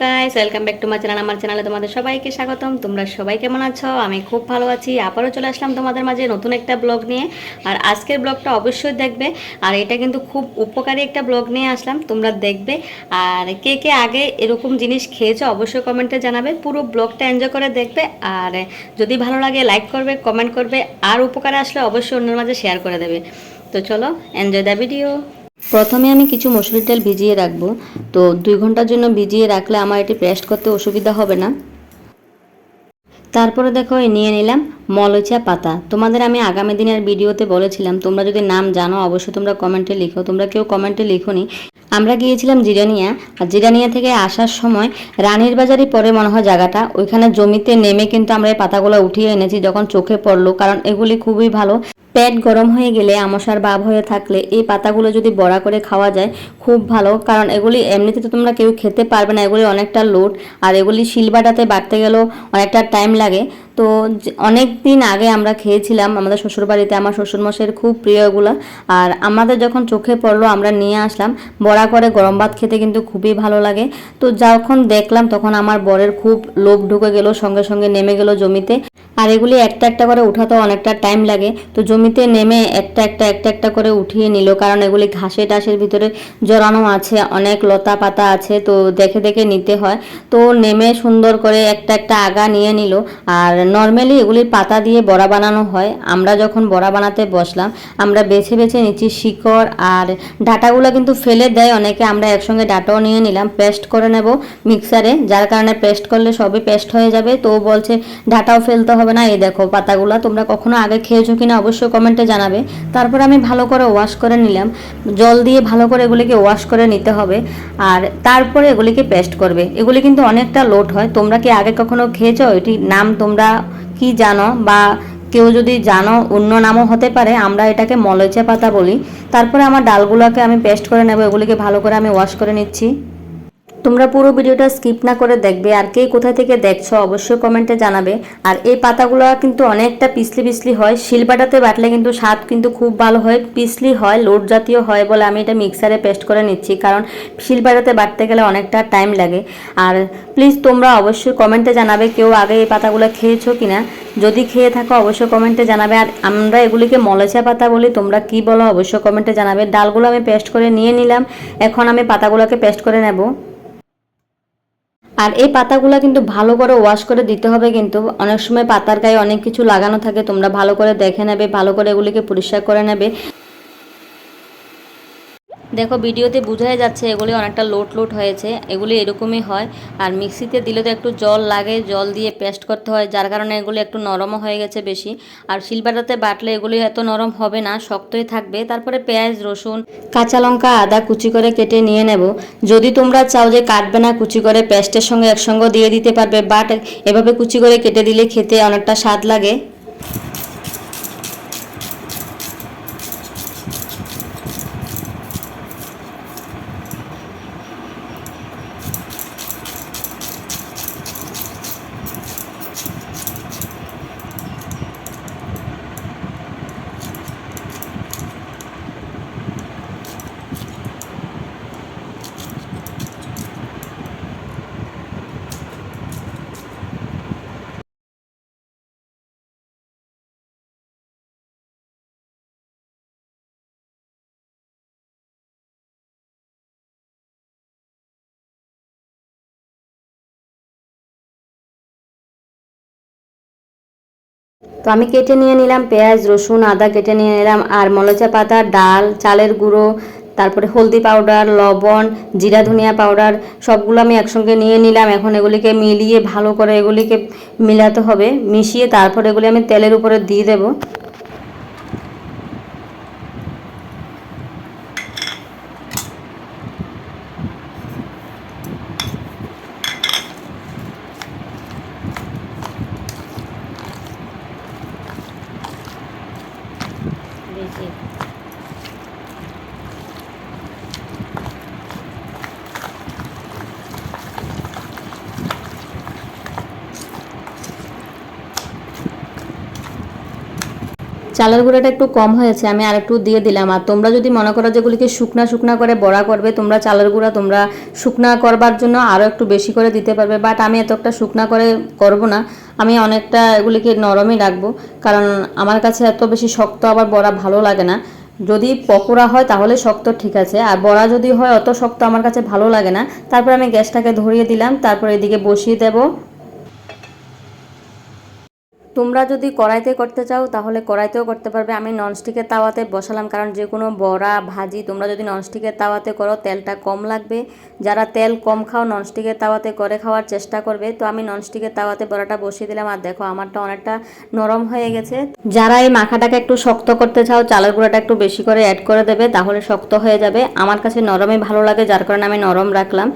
Guys welcome back to my channel আমার চ্যানেলে তোমাদের সবাইকে স্বাগতম। তোমরা সবাই কেমন আছো? আমি খুব ভালো আছি। আবারও চলে আসলাম তোমাদের মাঝে নতুন একটা ব্লগ নিয়ে। আর আজকের ব্লগটা অবশ্যই দেখবে। আর এটা কিন্তু খুব উপকারী একটা ব্লগ নিয়ে আসলাম। তোমরা দেখবে। আর কে কে আগে এরকম জিনিস খেয়েছো, অবশ্যই কমেন্টে জানাবে। পুরো ব্লগটা এনজয় করে দেখবে। আর যদি ভালো লাগে লাইক করবে কমেন্ট করবে। আর উপকারে আসলে অবশ্যই অন্যের মাঝে শেয়ার করে দেবে। তো চলো এনজয় দ্য ভিডিও প্রথমে আমি কিছু মসুরির ডাল ভিজিয়ে রাখব। তো দুই ঘণ্টার জন্য ভিজিয়ে রাখলে আমার এটি পেস্ট করতে অসুবিধা হবে না। তারপরে দেখো নিয়ে নিলাম মলচা পাতা। তোমাদের আমি আগামী দিনের ভিডিওতে বলেছিলাম, তোমরা যদি নাম জানো, অবশ্যই তোমরা কমেন্টে লিখো। তোমরা কেউ কমেন্টে লিখোনি। আমরা গিয়েছিলাম জিরানিয়া। আর জিরানিয়া থেকে আসার সময় রানীর বাজারই পরে মনে হয় জায়গাটা। ওইখানে জমিতে নেমে কিন্তু আমরা এই পাতাগুলো উঠিয়ে এনেছি, যখন চোখে পড়ল, কারণ এগুলি খুবই ভালো। পেট গরম হয়ে গেলে আমসার ভাব হয়ে থাকলে এই পাতাগুলো যদি বড়া করে খাওয়া যায় খুব ভালো। কারণ এগুলি এমনিতে তো তোমরা কেউ খেতে পারবে না, এগুলি অনেকটা লোড আর এগুলি শিলবাটাতে বাটতে গেলেও অনেকটা টাইম লাগে। তো অনেক দিন আগে আমরা খেয়েছিলাম আমাদের শ্বশুরবাড়িতে, আমার শ্বশুরমশাইয়ের খুব প্রিয় এগুলো। আর আমাদের যখন চোখে পড়ল, আমরা নিয়ে আসলাম। বড়া করে গরম ভাত খেতে কিন্তু খুবই ভালো লাগে। তো যখন দেখলাম, তখন আমার বরের খুব লোভ ঢুকে গেল, সঙ্গে সঙ্গে নেমে গেল জমিতে। আর এগুলি একটা একটা করে উঠাতে অনেকটা টাইম লাগে। তো জমিতে নেমে একটা একটা একটা একটা করে উঠিয়ে নিল। কারণ এগুলি ঘাসে টাসের ভিতরে জড়ানো আছে, অনেক লতা পাতা আছে, তো দেখে দেখে নিতে হয়। তো নেমে সুন্দর করে একটা একটা আগা নিয়ে নিল। আর নর্মালি এগুলির পাতা দিয়ে বড়া বানানো হয়। আমরা যখন বড়া বানাতে বসলাম, আমরা বেছে বেছে নিচ্ছি শিকড় আর ডাটাগুলো কিন্তু ফেলে দেয় অনেকে। আমরা একসঙ্গে ডাটাও নিয়ে নিলাম পেস্ট করে নেব মিক্সারে যার কারণে পেস্ট করলে সবই পেস্ট হয়ে যাবে। তো বলছে, ডাটাও ফেলতে হবে না, এই দেখো পাতাগুলো। তোমরা কখনো আগে খেয়েছো কিনা অবশ্যই কমেন্টে জানাবে। তারপর আমি ভালো করে ওয়াশ করে নিলাম। জল দিয়ে ভালো করে এগুলিকে ওয়াশ করে নিতে হবে। আর তারপরে এগুলিকে পেস্ট করবে। এগুলি কিন্তু অনেকটা লোড হয়। তোমরা কি আগে কখনো খেয়েছো? এটি নাম তোমরা কি জানো? বা কেউ যদি জানো, অন্য নামও হতে পারে। আমরা এটাকে মলয়চা পাতা বলি। তারপরে আমার ডালগুলোকে আমি পেস্ট করে নেব। এগুলিকে ভালো করে আমি ওয়াশ করে নিচ্ছি। তোমরা পুরো ভিডিওটা স্কিপ না করে দেখবে আর কে কোথা থেকে দেখছ অবশ্যই কমেন্টে জানাবে। আর এই পাতাগুলো কিন্তু অনেকটা পিছলি পিছলি হয়। শিলবাটাতে বাটলে কিন্তু স্বাদ কিন্তু খুব ভালো হয়, পিছলি হয় লোড জাতীয় হয় বলে আমি এটা মিক্সারে পেস্ট করে নিচ্ছি কারণ শিলবাটাতে বাটতে গেলে অনেকটা টাইম লাগে। আর প্লিজ তোমরা অবশ্যই কমেন্টে জানাবে কেউ আগে এই পাতাগুলো খেয়েছো কিনা। যদি খেয়ে থাকো অবশ্যই কমেন্টে জানাবে। আর আমরা এগুলিকে মলেচা পাতা বলি, তোমরা কি বলো অবশ্যই কমেন্টে জানাবে। ডালগুলো আমি পেস্ট করে নিয়ে নিলাম। এখন আমি পাতাগুলোকে পেস্ট করে নেব। আর এই পাতাগুলো কিন্তু ভালো করে ওয়াশ করে দিতে হবে কিন্তু। অনেক সময় পাতার গায়ে অনেক কিছু লাগানো থাকে, তোমরা ভালো করে দেখে নেবে, ভালো করে এগুলিকে পরিষ্কার করে নেবে। দেখো ভিডিওতে বোঝাই যাচ্ছে এগুলি অনেকটা লোট লোট হয়েছে, এগুলি এরকমই হয়। আর মিক্সিতে দিলে তো একটু জল লাগে, জল দিয়ে পেস্ট করতে হয়, যার কারণে এগুলি একটু নরমও হয়ে গেছে বেশি। আর শিলবাটাতে বাটলে এগুলি এত নরম হবে না, শক্তই থাকবে। তারপরে পেঁয়াজ, রসুন, কাঁচা লঙ্কা, আদা কুচি করে কেটে নিয়ে নেব। যদি তোমরা চাও যে কাটবে না, কুচি করে পেস্টের সঙ্গে একসঙ্গে দিয়ে দিতে পারবে, বাট এভাবে কুচি করে কেটে দিলে খেতে অনেকটা স্বাদ লাগে। তো আমি কেটে নিয়ে নিলাম পেঁয়াজ, রসুন, আদা কেটে নিয়ে নিলাম আর মলচা পাতা, ডাল, চালের গুঁড়ো, তারপরে হলদি পাউডার, লবণ, জিরা ধনিয়া পাউডার, সবগুলো আমি একসঙ্গে নিয়ে নিলাম। এখন এগুলিকে মিলিয়ে ভালো করে এগুলিকে মিলাতে হবে। মিশিয়ে তারপর এগুলি আমি তেলের উপরে দিয়ে দেবো। 谢谢。চালের গুঁড়াটা একটু কম হয়েছে, আমি আর একটু দিয়ে দিলাম। আর তোমরা যদি মনে করো যেগুলিকে শুকনা শুকনা করে বড়া করবে, তোমরা চালের গুঁড়া তোমরা শুকনা করবার জন্য আরও একটু বেশি করে দিতে পারবে। বাট আমি এতটা শুকনা করে করব না, আমি অনেকটা এগুলিকে নরমই রাখব। কারণ আমার কাছে এত বেশি শক্ত আবার বড়া ভালো লাগে না। যদি পকোড়া হয় তাহলে শক্ত ঠিক আছে, আর বড়া যদি হয় অত শক্ত আমার কাছে ভালো লাগে না। তারপর আমি গ্যাসটাকে ধরিয়ে দিলাম, তারপর এদিকে বসিয়ে দেবো। তোমরা যদি কড়াইতে করতে চাও, তাহলে কড়াইতেও করতে পারবে। আমি ননস্টিকের তাওয়াতে বসালাম, কারণ যে কোনো বড়া, ভাজি তোমরা যদি ননস্টিকের তাওয়াতে করো, তেলটা কম লাগবে। যারা তেল কম খাও, ননস্টিকের তাওয়াতে করে খাওয়ার চেষ্টা করবে। তো আমি ননস্টিকের তাওয়াতে বড়াটা বসিয়ে দিলাম, আর দেখো আমারটা অনেকটা নরম হয়ে গেছে। যারা এই মাখাটাকে একটু শক্ত করতে চাও, চালের গুঁড়াটা একটু বেশি করে অ্যাড করে দেবে, তাহলে শক্ত হয়ে যাবে। আমার কাছে নরমই ভালো লাগে, যার কারণে আমি নরম রাখলাম।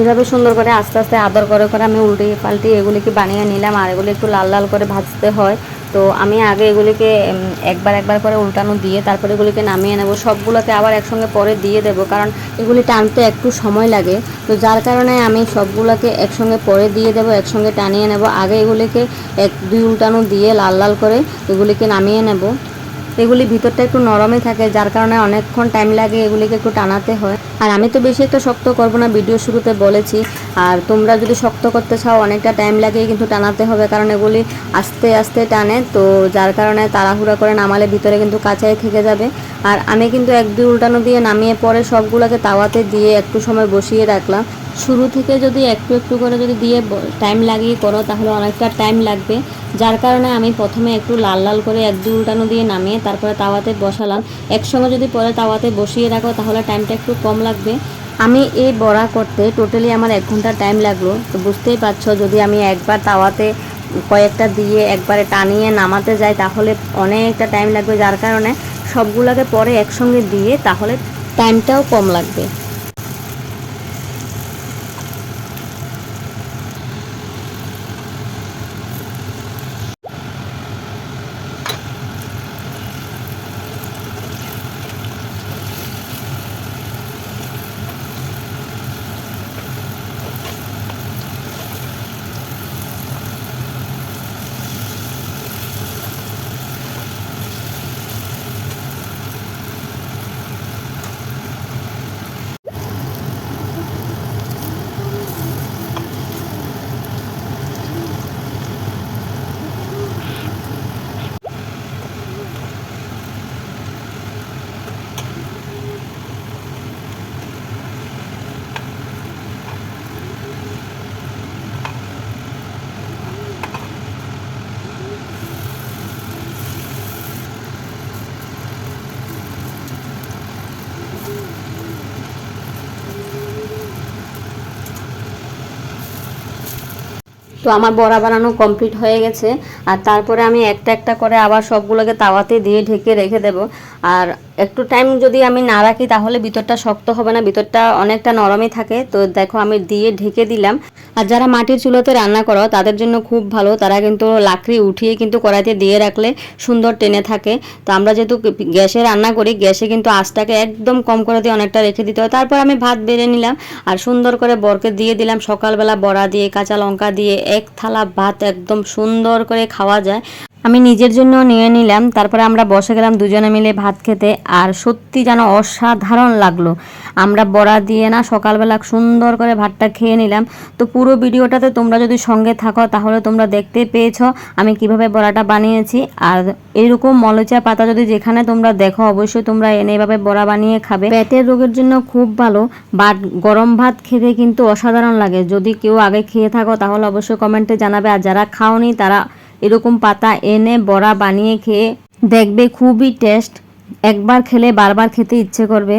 এভাবে সুন্দর করে আস্তে আস্তে আদর করে করে আমি উল্টে পাল্টে এগুলিকে বানিয়ে নিলাম আর এগুলি একটু লাল লাল করে ভাজতে হয়। তো আমি আগে এগুলিকে একবার একবার করে উল্টানো দিয়ে তারপরে এগুলিকে নামিয়ে নেব। সবগুলোকে আবার একসঙ্গে পরে দিয়ে দেবো কারণ এগুলি টানতে একটু সময় লাগে। তো যার কারণে আমি সবগুলোকে একসঙ্গে পরে দিয়ে দেবো, একসঙ্গে টানিয়ে নেব। আগে এগুলিকে এক, দুই উল্টানো দিয়ে লাল লাল করে এগুলিকে নামিয়ে নেব। এগুলি ভিতরটা একটু নরমই থাকে, যার কারণে অনেকক্ষণ টাইম লাগে এগুলিকে একটু টানাতে হয়। আর আমি তো বেশি একটা শক্ত করব না ভিডিও শুরুতে বলেছি। আর তোমরা যদি শক্ত করতে চাও, অনেকটা টাইম লাগে কিন্তু টানাতে হবে, কারণ এগুলি আস্তে আস্তে টানে, তো যার কারণে তাড়াহুড়া করে নামালে ভিতরে কিন্তু কাঁচাই থেকে যাবে। আর আমি কিন্তু এক দুই উল্টানো দিয়ে নামিয়ে পরে সবগুলোকে তাওয়াতে দিয়ে একটু সময় বসিয়ে রাখলাম। শুরু থেকে যদি একটু একটু করে যদি দিয়ে টাইম লাগিয়ে করো, তাহলে অনেকটা টাইম লাগবে। যার কারণে আমি প্রথমে একটু লাল লাল করে এক দুই উল্টানো দিয়ে নামিয়ে তারপরে তাওয়াতে বসালাম। একসঙ্গে যদি পরে তাওয়াতে বসিয়ে রাখো তাহলে টাইমটা একটু কম লাগবে। আমি এই বড়া করতে টোটালি আমার এক ঘণ্টা টাইম লাগল। তো বুঝতেই পারছ, যদি আমি একবার তাওয়াতে কয়েকটা দিয়ে একবারে টানিয়ে নামাতে যাই তাহলে অনেকটা টাইম লাগবে। যার কারণে সবগুলোকে পরে একসঙ্গে দিয়ে তাহলে টাইমটাও কম লাগবে। তো আমার বড়া বানানো কমপ্লিট হয়ে গেছে। আর তারপরে আমি একটা একটা করে আবার সবগুলোকে তাওয়াতে দিয়ে ঢেকে রেখে দেব। আর একটু টাইম যদি আমি না রাখি, তাহলে ভিতরটা শক্ত হবে না, ভিতরটা অনেকটা নরমই থাকে। তো দেখো, আমি দিয়ে ঢেকে দিলাম। আর যারা মাটির চুলোতে রান্না করো, তাদের জন্য খুব ভালো। তারা কিন্তু লাকড়ি উঠিয়ে কিন্তু কড়াইতে দিয়ে রাখলে সুন্দর টেনে থাকে। তো আমরা যেহেতু গ্যাসে রান্না করি, গ্যাসে কিন্তু আঁচটাকে একদম কম করে দিয়ে অনেকটা রেখে দিতে হয়। তারপর আমি ভাত বেড়ে নিলাম। আর সুন্দর করে বরকে দিয়ে দিলাম। সকালবেলা বড়া দিয়ে, কাঁচা লঙ্কা দিয়ে, এক থালা ভাত একদম সুন্দর করে খাওয়া যায়। আমি নিজের জন্য নিয়ে নিলাম, তারপরে আমরা বসে গেলাম দুজনে মিলে ভাত খেতে, আর সত্যি যেন অসাধারণ লাগল। আমরা বড়া দিয়ে না সকালবেলা সুন্দর করে ভাতটা খেয়ে নিলাম। তো পুরো ভিডিওটাতে তোমরা যদি সঙ্গে থাকো, তাহলে তোমরা দেখতে পেয়েছ আমি কীভাবে বড়াটা বানিয়েছি। আর এরকম মলচা পাতা যদি যেখানে তোমরা দেখো, অবশ্যই তোমরা এনে এভাবে বড়া বানিয়ে খাবে। পেটের রোগের জন্য খুব ভালো, বাট গরম ভাত খেতে কিন্তু অসাধারণ লাগে। যদি কেউ আগে খেয়ে থাকো, তাহলে অবশ্যই কমেন্টে জানাবে। আর যারা খাওনি, তারা এরকম পাতা এনে বড়া বানিয়ে খেয়ে দেখবে খুবই টেস্ট একবার খেলে বারবার খেতে ইচ্ছে করবে।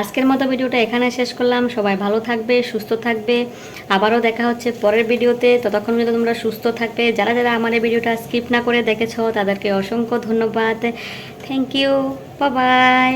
আজকের মতো ভিডিওটা এখানে শেষ করলাম। সবাই ভালো থাকবে, সুস্থ থাকবে। আবারও দেখা হচ্ছে পরের ভিডিওতে। ততক্ষণ যদি তোমরা সুস্থ থাকবে। যারা যারা আমার এই ভিডিওটা স্কিপ না করে দেখেছ, তাদেরকে অসংখ্য ধন্যবাদ। Thank you by